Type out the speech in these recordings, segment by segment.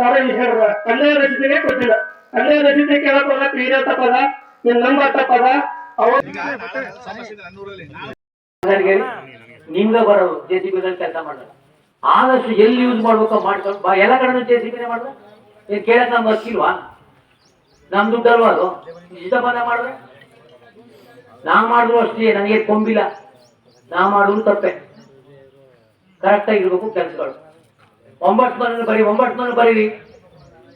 ಸಾವಿರ ಹೇಳುವ ಕಲ್ಯಾಣ ರಚಿತೆಗೆ ಕೊಟ್ಟಿಲ್ಲ ಕಲ್ಯಾಣ ರಚಿತೆ ಕೇಳಪ್ಪದ ಪೀಡ ತಪ್ಪದ ನಿನ್ ನಂಬ ತಪ್ಪದ ನಿಮ್ಗ ಬರೋದು ಜೆ ಸಿ ಕೆಲಸ ಮಾಡ ಆದಷ್ಟು ಎಲ್ಲಿ ಯೂಸ್ ಮಾಡ್ಬೇಕು ಮಾಡ್ಕೊಂಡು ಬಾ. ಎಲ್ಲ ಕಡೆ ಜೆ ಸಿ ಬಿನೇ ಮಾಡಿದ್ರೆ ಏನ್ ಕೇಳಕ್ ನಮ್ಗೆ ಹಕ್ಕಿಲ್ವಾ ನಮ್ ದುಡ್ಡಲ್ವಾ ಅದು? ಇಷ್ಟ ಪದ ನಾ ಮಾಡಿದ್ರು ಅಷ್ಟೇ, ನನಗೆ ಕೊಂಬಿಲ್ಲ. ನಾ ಮಾಡಿದ್ರು ತಪ್ಪೆ. ಕರೆಕ್ಟ್ ಆಗಿರ್ಬೇಕು ಕೆಲಸಗಳು. ಒಂಬತ್ತು ಮನೆ ಬರೀ ಒಂಬತ್ತು ಮನೆ ಬರೀರಿ.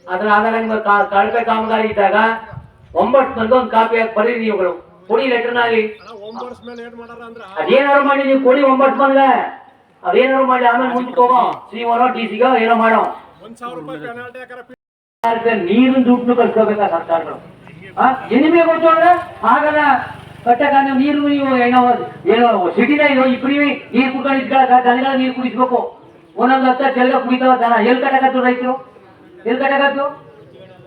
ಅದ್ರ ಆಧಾರ ಕಳಪೆ ಕಾಮಗಾರಿ ಇದ್ದಾಗ ಒಂಬತ್ತು ಮಂದಿ ಒಂದು ಕಾಪಿ ಹಾಕಿ ಬರೀರಿ ನೀವುಗಳು ಕೊಡಿ. ಲೆಟರ್ನಲ್ಲಿ ಅದೇನಾರು ಮಾಡಿ ನೀವು ಕೊಡಿ ಒಂಬತ್ತು ಮಂದಿಗೆ ಅದೇನಾರು ಮಾಡಿ ಆಮೇಲೆ ಮುಂದೆ ಹೋಗೋ ಸಿ ಒನೋ ಡಿ ಸಿಗೋ ಏನೋ ಮಾಡೋ. ನೀರಿನ ದುಡ್ಡು ಕಳ್ಸ್ಕೋಬೇಕಾ ಸರ್ಕಾರಗಳು? ಆ? ನಿಮಗೆ ಗೊತ್ತು ಅಂದ್ರೆ? ಆಗಲ್ಲ ಕಟ್ಟಕ ನೀರು ನೀವು ಏನೋ ಏನೋ ಸಿಟಿನ ಇದು ಇಬ್ಬರಿ ನೀರು ಕುಡ್ಕೊಂಡು ಇದ್ದಾಗ ದನಗಳ ನೀರು ಕುಡಿಸ್ಬೇಕು. ಒಂದೊಂದು ಹತ್ತ ಚೆಲ್ಲ ಕುಡಿತಾವ ದನ ಎಲ್ಲಿ ಕಟ್ಟಕತ್ತು ರೈತರು? ಎಲ್ಲಿ ಕಟ್ಟಕತ್ತು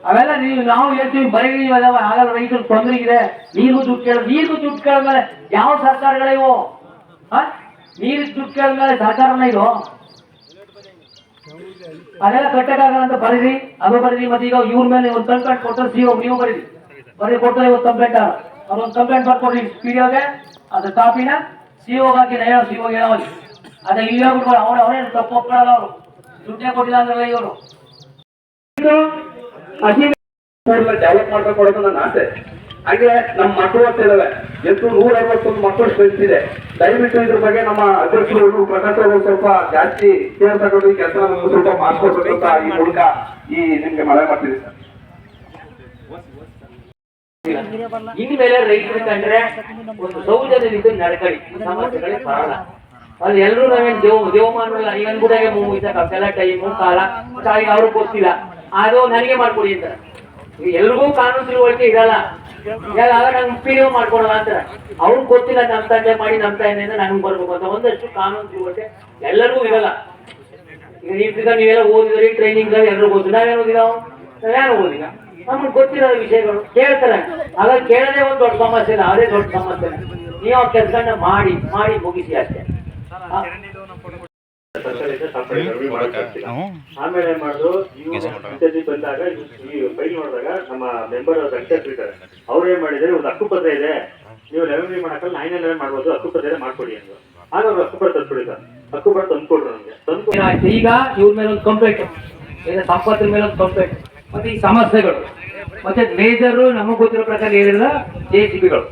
ಅವೆಲ್ಲ ನೀವು ನಾವು ಹೇಳ್ತೀವಿ, ಬರೀ ಅದಾವ ಆಗಲ್ಲ ರೈತರು, ತೊಂದರೆ ಇದೆ. ನೀರು ದುಡ್ಡು ಕೇಳ ನೀರು ದುಡ್ಡು ಕೇಳಿದ್ಮೇಲೆ ಯಾವ ಸರ್ಕಾರಗಳಿವು ಆ ನೀರು ದುಡ್ಡು ಕೇಳಿದ್ಮೇಲೆ ಸರ್ಕಾರನ ಇದು ಅದೆಲ್ಲ ಕಟ್ಟಕ್ಕಾಗಲ್ಲ ಅಂತ ಬರೀರಿ, ಅದು ಬರೀರಿ, ಮತ್ತೆ ಈಗ ಇವ್ರ ಮೇಲೆ ಒಂದು ಕಂಪ್ಲೇಂಟ್ ಕೊಟ್ಟರೆ ಸಿ ನೀವು ಬರೀರಿ. ಬರೀ ಕೊಟ್ಟರೆ ಇವತ್ತು ಕಂಪ್ಲೇಂಟ್ ಅದೊಂದು ಕಂಪ್ಲೇಂಟ್ ಬರ್ಕೊಡ್ರಿ ಸ್ಪೀಡಿಯೋಗೆ ಅದು ಕಾಪಿನ ಸಿ ಹಾಕಿ, ನಯ ಸಿ ಓ ಹೇಳೋ ಅದೇ ಇಲ್ಲಿ ಹೋಗ್ಬಿಟ್ಟು ಅವ್ರು ಅವರೇ ತಪ್ಪು ಒಪ್ಕೊಳ್ಳಲ್ಲ ಅವರು. ದುಡ್ಡೇ ಕೊಟ್ಟಿಲ್ಲ ಅಂದ್ರೆ ಇವರು. ಡೆವಲಪ್ ಮಾಡ್ಕೊಂಡು ನನ್ನ ಆಸೆ. ಹಾಗೆ ನಮ್ಮ ಮಕ್ಕಳು ಅಂತ ಇದಾವೆ ಎಷ್ಟು ನೂರ ಐವತ್ತೊಂದು ಮಕ್ಕಳು ಸ್ಟ್ರೆಂತ್ ಇದೆ. ದಯವಿಟ್ಟು ಇದ್ರ ಬಗ್ಗೆ ನಮ್ಮ ಅಧ್ಯಕ್ಷರು ಪ್ರಕಾಶ್ ಅವರು ಸ್ವಲ್ಪ ಜಾಸ್ತಿ ಕೇರ್ ತಗೊಂಡು ಈ ಕೆಲಸ ಸ್ವಲ್ಪ ಮಾಡ್ಕೊಡ್ಬೇಕು ಅಂತ ಈ ಮೂಲಕ ಈ ನಿಮ್ಗೆ ಮಳೆ ಮಾಡ್ತಿದೆ ಸರ್. ಇನ್ಮೇಲೆ ರೈತರು ಕಂಡ್ರೆ ಒಂದು ಸೌಜನ್ಯದಿಂದ ನಡ್ಕೊಳ್ಳಿ ಸಮಸ್ಯೆಗಳಿಗೆ ಬರಲ್ಲ ಅಲ್ಲಿ ಎಲ್ಲರೂ ನಾವೇನ್ ದೇವ, ದೇವಮಾನ ಇವನ್ ಇದ್ದಾಗ ಕೆಲ ಟೈಮು, ಕಾಲ ಕಾಯಿ ಅವ್ರಿಗೆ ಗೊತ್ತಿಲ್ಲ. ಅದು ನನಗೆ ಮಾಡ್ಕೊಡಿ ಅಂತ ಈಗ ಎಲ್ರಿಗೂ ಕಾನೂನು ತಿಳುವಳಿಕೆ ಇರಲ್ಲ. ಈಗ ನಂಗೆ ಪಿ ಮಾಡ್ಕೊಡಲ್ಲ ಅಂತಾರೆ. ಅವ್ರಿಗೆ ಗೊತ್ತಿಲ್ಲ ನಮ್ ತಂದೆ ಮಾಡಿ ನಮ್ ತಾಯಿ ನನ್ಗೆ ಬರ್ಬೇಕು ಅಂತ ಒಂದಷ್ಟು ಕಾನೂನು ತಿಳುವಳಿಕೆ ಎಲ್ಲರಿಗೂ ಇರಲ್ಲ. ಈಗ ನೀವು ನೀವೆಲ್ಲ ಓದಿದ್ರಿ ಟ್ರೈನಿಂಗ್ ಎಲ್ಲರೂ ಓದಿ ನಾವೇನು ಅವ್ನು ನಾವ್ಯಾರು ಓದಿಲ್ಲ? ನಮ್ಗೆ ಗೊತ್ತಿರೋ ವಿಷಯಗಳು. ಕೇಳ್ತಾರೆ. ಆಗ ಕೇಳದೆ ಒಂದು ದೊಡ್ಡ ಸಮಸ್ಯೆ ಇಲ್ಲ ಅದೇ ದೊಡ್ಡ ಸಮಸ್ಯೆ ನೀವು ಆ ಕೆಲಸ ಮಾಡಿ ಮಾಡಿ ಮುಗಿಸಿ ಅಷ್ಟೇ. ಆಮೇಲೆ ಏನ್ ಮಾಡುದು ಪಂಚಾಯತಿ ಬಂದಾಗ ಈ ಫೈಲ್ ನೋಡಿದಾಗ ನಮ್ಮ ಮೆಂಬರ್ ವೆಂಕಟೇಶ್ ಇದ್ದಾರೆ. ಅವ್ರು ಏನ್ ಮಾಡಿದ್ರೆ ಒಂದು ಹಕ್ಕುಪತ್ರ ಇದೆ. ನೀವು ಲೆವೆನ್ ಮಾಡಕಲ್ಲ ನೈನ್ ಎಲೆವೆನ್ ಮಾಡ್ಬೋದು ಹಕ್ಕುಪತ್ರ ಇದೆ ಮಾಡ್ಕೊಡಿ ಅಂತ. ಆಗ ಅವ್ರು ಹಕ್ಕುಪತ್ರ ಸರ್ ಹಕ್ಕುಪತ್ರ ತಂದ್ಕೊಡ್ರು ನಮ್ಗೆ. ತಂದ್ಕೊಡಿ ಏನಾಯ್ತು? ಈಗ ಇವ್ರ ಮೇಲೆ ಒಂದು ಕಂಪ್ಲೇಂಟ್ ಈಗ ಸಂಪತ್ತಿನ ಮೇಲೆ ಒಂದು ಕಂಪ್ಲೇಂಟ್ ಮತ್ತೆ ಈ ಸಮಸ್ಯೆಗಳು. ಮತ್ತೆ ಮೇಜರ್ ನಮಗ್ ಗೊತ್ತಿರೋ ಪ್ರಕಾರ ಏನಿಲ್ಲ ಜೆ ಸಿ ಬಿಗಳು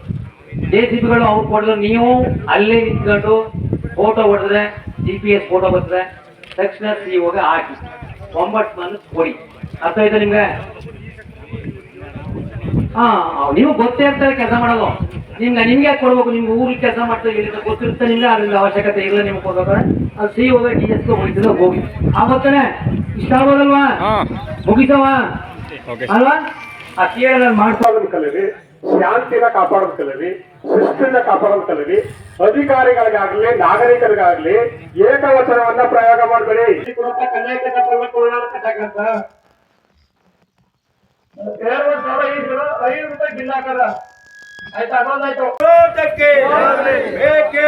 ಜೆ ಸಿ ಬಿಗಳು ಅವ್ರು ಕೊಡಲು ನೀವು ಅಲ್ಲೇ ನಿಂತ್ಕೊಂಡು ಫೋಟೋ ಹೊಡೆದ್ರೆ ಜಿ ಪಿ ಎಸ್ ಫೋಟೋ ಬರ್ತದೆ. ತಕ್ಷಣ ಸಿ ಹೋಗಿ ಹಾಕಿ. ಒಂಬತ್ತು ಮಂದಿ ಕೊಡಿ. ಅರ್ಥ ಆಯ್ತಾ ನಿಮ್ಗೆ? ಹಾ ನೀವು ಗೊತ್ತೇ ಇರ್ತಾರೆ ಕೆಲಸ ಮಾಡೋದು. ನಿಮ್ಗೆ ನಿಮ್ಗೆ ಯಾಕೆ ಕೊಡ್ಬೇಕು? ನಿಮ್ಗೆ ಊರಿಗೆ ಕೆಲಸ ಮಾಡ್ತಾ ಇಲ್ಲಿಂದ ಗೊತ್ತಿರುತ್ತೆ. ನಿಮ್ಗೆ ಅದರಿಂದ ಅವಶ್ಯಕತೆ ಇಲ್ಲ ನಿಮ್ಗೆ ಕೊಡ್ಬೇಕಾದ್ರೆ. ಅದು ಸಿ ಹೋಗಿ ಡಿ ಎಸ್ ಹೋಗಿದ್ರೆ ಹೋಗಿ. ಆವತ್ತನೇ ಇಷ್ಟ ಆಗೋದಲ್ವಾ? ಮುಗಿಸವ ಅಲ್ವಾ? ಆ ಕೇಳ ಮಾಡ್ಕೊಳ್ಳೋದು ಕಾಪಾಡೋದು ಕಲೀರಿ ಶಾಂತಿನ ಕಾಪಾಡೋದು ಕಲೀರಿ ಶಿಸ್ತಿನ ಕಾಪಾಡೋದು ಕಲೀರಿ ಅಧಿಕಾರಿಗಳಿಗಾಗ್ಲಿ ನಾಗರಿಕರಿಗಾಗ್ಲಿ ಏಕವಚನವನ್ನ ಪ್ರಯೋಗ ಮಾಡಬೇಡಿ. ಐದು ಐದು ರೂಪಾಯಿ ಬಿಲ್ ಹಾಕದ. ಆಯ್ತಾ ಬೇಕೇ ಬೇಕು